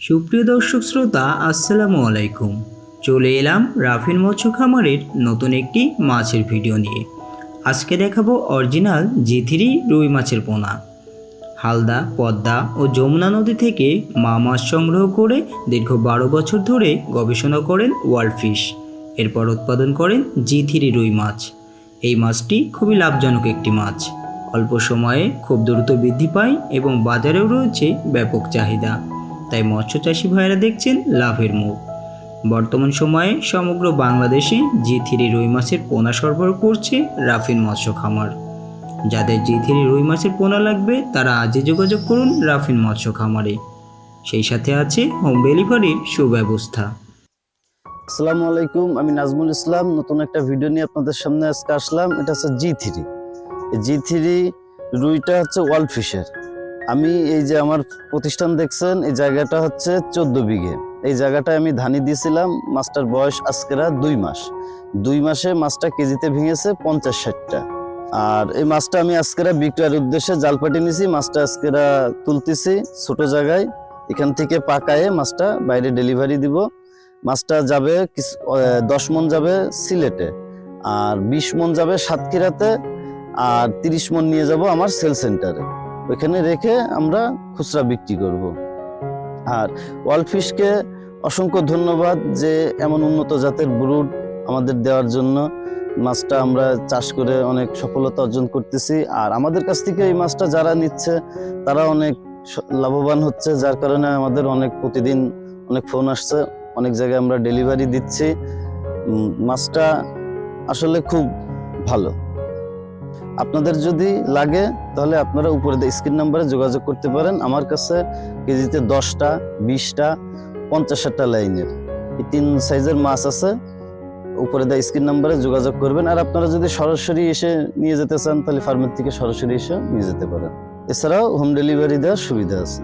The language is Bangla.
সুপ্রিয় দর্শক শ্রোতা, আসসালামু আলাইকুম। চলে এলাম রাফিন মৎস্য খামারের নতুন একটি মাছের ভিডিও নিয়ে। আজকে দেখাবো অরিজিনাল জিথিরি রুই মাছের পোনা। হালদা, পদ্মা ও যমুনা নদী থেকে মা মাছ সংগ্রহ করে দীর্ঘ বারো বছর ধরে গবেষণা করেন ওয়ার্ল্ড ফিশ। এরপর উৎপাদন করেন জিথিরি রুই মাছ। এই মাছটি খুবই লাভজনক একটি মাছ। অল্প সময়ে খুব দ্রুত বৃদ্ধি পায় এবং বাজারেও রয়েছে ব্যাপক চাহিদা। তাই মৎস্য চাষি ভাইয়েরা দেখছেন লাভের মুখ। বর্তমান সময়ে সমগ্র বাংলাদেশে জি থ্রি রুই মাছের পোনা সরবরাহ করছে রাফিন মৎস্য খামার। যাদের জি থ্রি রুই মাছের পোনা লাগবে, তারা আজই যোগাযোগ করুন রাফিন মৎস্য খামারে। সেই সাথে আছে হোম ডেলিভারির সুব্যবস্থা। আসসালামু আলাইকুম, আমি নাজমুল ইসলাম। নতুন একটা ভিডিও নিয়ে আপনাদের সামনে আজকে আসলাম। এটা হচ্ছে জি থ্রি জি থ্রি রুইটা হচ্ছে ওয়ার্ল্ড ফিশের আমি এই যে আমার প্রতিষ্ঠান দেখছেন, এই জায়গাটা হচ্ছে চোদ্দ বিঘে। এই জায়গাটায় আমি ধানি দিয়েছিলাম, মাছটার বয়স আজকেরা দুই মাস। দুই মাসে মাছটা কেজিতে ভেঙেছে পঞ্চাশ ষাটটা। আর এই মাছটা আমি আজকেরা বিক্রয়ের উদ্দেশ্যে জাল পাঠিয়ে নিয়েছি মাছটা আজকেরা তুলতেছি ছোট জায়গায়। এখান থেকে পাকায়ে মাছটা বাইরে ডেলিভারি দিব। মাছটা যাবে দশ মন যাবে সিলেটে। আর বিশ মন যাবে সাতক্ষীরাতে। আর তিরিশ মন নিয়ে যাব আমার সেল সেন্টারে। ওইখানে রেখে আমরা খুচরা বিক্রি করব। আর ওয়ার্ল্ড ফিশকে অসংখ্য ধন্যবাদ যে এমন উন্নত জাতের ব্রুড আমাদের দেওয়ার জন্য। মাছটা আমরা চাষ করে অনেক সফলতা অর্জন করতেছি। আর আমাদের কাছ থেকে এই মাছটা যারা নিচ্ছে, তারা অনেক লাভবান হচ্ছে। যার কারণে আমাদের অনেক প্রতিদিন অনেক ফোন আসছে। অনেক জায়গায় আমরা ডেলিভারি দিচ্ছি। মাছটা আসলে খুব ভালো। আপনাদের যদি লাগে, তাহলে আপনারা উপরে স্ক্রিন নাম্বারে যোগাযোগ করতে পারেন। আমার কাছে কেজিতে দশটা, বিশটা, পঞ্চাশটা লাইনের। এই তিন সাইজের মাছ আছে, উপরে দেওয়া স্ক্রিন নাম্বারে যোগাযোগ করবেন। আর আপনারা যদি সরাসরি এসে নিয়ে যেতে চান, তাহলে ফার্মের থেকে সরাসরি এসে নিয়ে যেতে পারেন। এছাড়াও হোম ডেলিভারি দেওয়ার সুবিধা আছে।